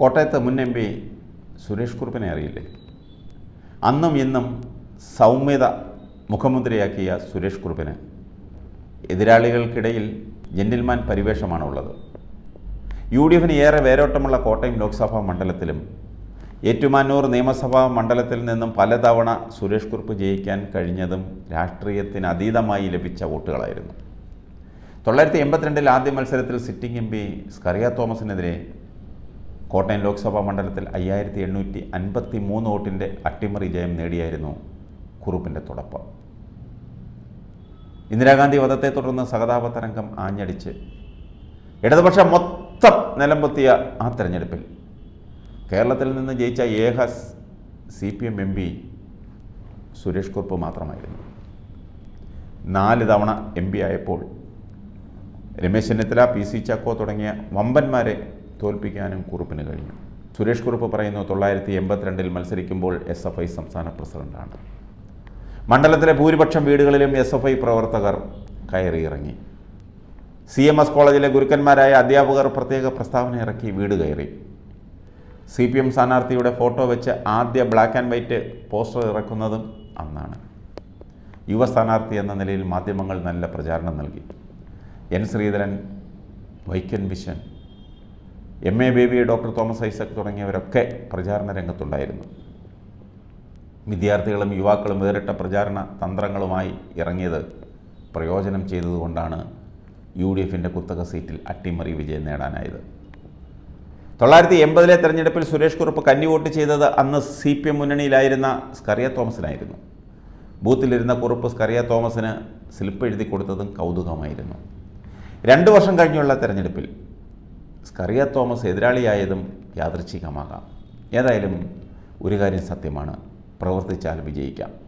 കോട്ടയത്ത് മുൻ M P Suresh കുറുപ്പിനെ അറിയില്ലേ? അന്നും ഇന്നും സൗമ്യത മുഖ്യമന്ത്രിയാക്കിയ സുരേഷ് കുറുപ്പിന് എതിരാളികൾക്കിടയിൽ ജെന്റിൽമാൻ പരിവേഷമാണുള്ളത്. യു ഡി എഫിന് ഏറെ വേരോട്ടമുള്ള കോട്ടയം ലോക്സഭാ മണ്ഡലത്തിലും ഏറ്റുമാനൂർ നിയമസഭാ മണ്ഡലത്തിൽ നിന്നും പലതവണ സുരേഷ് കുറുപ്പ് ജയിക്കാൻ കഴിഞ്ഞതും രാഷ്ട്രീയത്തിന് അതീതമായി ലഭിച്ച വോട്ടുകളായിരുന്നു. തൊള്ളായിരത്തി എൺപത്തിരണ്ടിൽ ആദ്യ മത്സരത്തിൽ സിറ്റിംഗ് എം പി സ്കറിയ തോമസിനെതിരെ കോട്ടയം ലോക്സഭാ മണ്ഡലത്തിൽ അയ്യായിരത്തി എണ്ണൂറ്റി അൻപത്തി മൂന്ന് വോട്ടിന്റെ അട്ടിമറി ജയം നേടിയായിരുന്നു കുറുപ്പിന്റെ തുടപ്പ് ഇന്ദിരാഗാന്ധി വധത്തെ തുടർന്ന് സഹതാപ തരംഗം ആഞ്ഞടിച്ച് ഇടതുപക്ഷം മൊത്തം നിലംപൊത്തിയ ആ തെരഞ്ഞെടുപ്പിൽ കേരളത്തിൽ നിന്ന് ജയിച്ച ഏക C P M M P Suresh Kurup മാത്രമായിരുന്നു. നാല് തവണ എം പി ആയപ്പോൾ രമേശ് ചെന്നിത്തല പി സി ചാക്കോ തുടങ്ങിയ വമ്പന്മാരെ തോൽപ്പിക്കാനും കുറുപ്പിന് കഴിഞ്ഞു. സുരേഷ് കുറുപ്പ് പറയുന്നു തൊള്ളായിരത്തി എൺപത്തിരണ്ടിൽ മത്സരിക്കുമ്പോൾ എസ് എഫ് ഐ സംസ്ഥാന പ്രസിഡന്റാണ്. മണ്ഡലത്തിലെ ഭൂരിപക്ഷം വീടുകളിലും എസ് എഫ് ഐ പ്രവർത്തകർ കയറിയിറങ്ങി. സി എം എസ് കോളേജിലെ ഗുരുക്കന്മാരായ അധ്യാപകർ പ്രത്യേക പ്രസ്താവന ഇറക്കി വീട് കയറി. സി പി എം സ്ഥാനാർത്ഥിയുടെ ഫോട്ടോ വെച്ച് ആദ്യ ബ്ലാക്ക് ആൻഡ് വൈറ്റ് പോസ്റ്റർ ഇറക്കുന്നതും അന്നാണ്. യുവ സ്ഥാനാർത്ഥി എന്ന നിലയിൽ മാധ്യമങ്ങൾ നല്ല പ്രചാരണം നൽകി. N Sreedharan Vaikom Viswan M A Baby doctor Thomas Isaac തുടങ്ങിയവരൊക്കെ പ്രചാരണ രംഗത്തുണ്ടായിരുന്നു. വിദ്യാർത്ഥികളും യുവാക്കളും വേറിട്ട പ്രചാരണ തന്ത്രങ്ങളുമായി ഇറങ്ങിയത് പ്രയോജനം ചെയ്തതുകൊണ്ടാണ് യു ഡി എഫിന്റെ കുത്തക സീറ്റിൽ അട്ടിമറി വിജയം നേടാനായത്. തൊള്ളായിരത്തി എൺപതിലെ തെരഞ്ഞെടുപ്പിൽ സുരേഷ് കുറുപ്പ് കന്നി വോട്ട് ചെയ്തത് അന്ന് സി പി എം മുന്നണിയിലായിരുന്ന സ്കറിയ തോമസിനായിരുന്നു. ബൂത്തിലിരുന്ന കുറുപ്പ് സ്കറിയ തോമസിന് സ്ലിപ്പ് എഴുതി കൊടുത്തതും കൗതുകമായിരുന്നു. രണ്ട് വർഷം കഴിഞ്ഞുള്ള തെരഞ്ഞെടുപ്പിൽ സ്കറിയ തോമസ് എതിരാളിയായതും യാദൃച്ഛികമാകാം ഏതായാലും ഒരു കാര്യം സത്യമാണ്. പ്രവർത്തിച്ചാൽ വിജയിക്കാം.